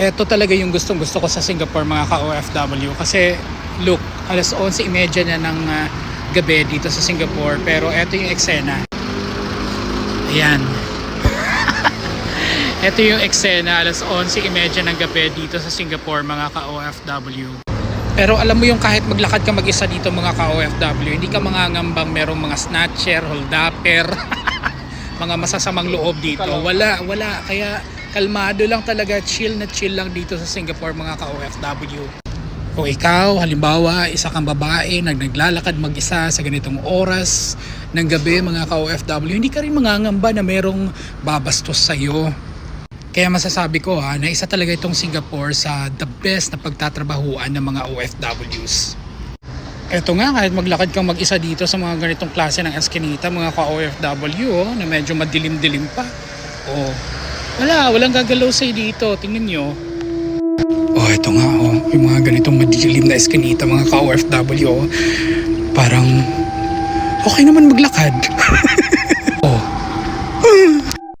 Ito talaga yung gustong gusto ko sa Singapore mga ka-OFW kasi look, alas 11.30 na ng ah, gabi dito sa Singapore pero ito yung eksena. Ayan. ito yung eksena alas 11.30 ng gabi dito sa Singapore mga ka-OFW. Pero alam mo yung kahit maglakad ka mag-isa dito mga ka-OFW, hindi ka mangangambang merong mga snatcher, holdapper, mga masasamang loob dito. Wala, wala. Kaya kalmado lang talaga, chill na chill lang dito sa Singapore mga ka-OFW. Kung ikaw, halimbawa, isa kang babae, nag naglalakad mag-isa sa ganitong oras ng gabi mga ka-OFW, hindi ka rin mangangamba na merong babastos sa'yo. Kaya masasabi ko ha, na isa talaga itong Singapore sa the best na pagtatrabahuan ng mga OFWs. Eto nga, kahit maglakad kang mag-isa dito sa mga ganitong klase ng eskinita, mga ka-OFW, oh, na medyo madilim-dilim pa. Oh, wala, walang gagalaw sa'yo dito. Tingnan nyo. Oh, ito nga, oh, yung mga ganitong madilim na eskinita, mga ka-OFW, oh, parang okay naman maglakad.